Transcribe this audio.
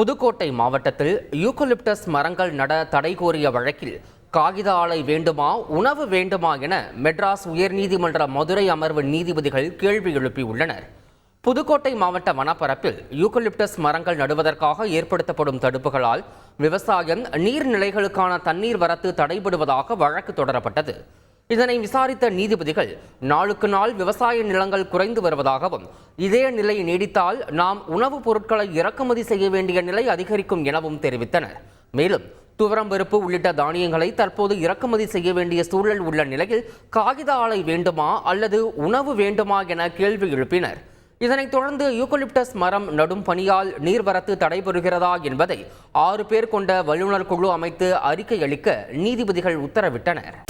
புதுக்கோட்டை மாவட்டத்தில் யூகலிப்டஸ் மரங்கள் நட தடை கோரிய வழக்கில் காகித ஆலை வேண்டுமா உணவு வேண்டுமா என மெட்ராஸ் உயர்நீதிமன்ற மதுரை அமர்வு நீதிபதிகள் கேள்வி எழுப்பியுள்ளனர். புதுக்கோட்டை மாவட்ட வனப்பரப்பில் யூகலிப்டஸ் மரங்கள் நடுவதற்காக ஏற்படுத்தப்படும் தடுப்புகளால் விவசாயம் நீர்நிலைகளுக்கான தண்ணீர் வரத்து தடைபடுவதாக வழக்கு தொடரப்பட்டது. இதனை விசாரித்த நீதிபதிகள் நாளுக்கு நாள் விவசாய நிலங்கள் குறைந்து வருவதாகவும் இதே நிலை நீடித்தால் நாம் உணவுப் பொருட்களை இறக்குமதி செய்ய வேண்டிய நிலை அதிகரிக்கும் எனவும் தெரிவித்தனர். மேலும் துவரம்பருப்பு உள்ளிட்ட தானியங்களை தற்போது இறக்குமதி செய்ய வேண்டிய சூழல் உள்ள நிலையில் காகித ஆலை வேண்டுமா அல்லது உணவு வேண்டுமா என கேள்வி எழுப்பினர். இதனைத் தொடர்ந்து யூகலிப்டஸ் மரம் நடும் பணியால் நீர்வரத்து தடைபெறுகிறதா என்பதை ஆறு பேர் கொண்ட வல்லுநர் குழு அமைத்து அறிக்கை அளிக்க நீதிபதிகள் உத்தரவிட்டனர்.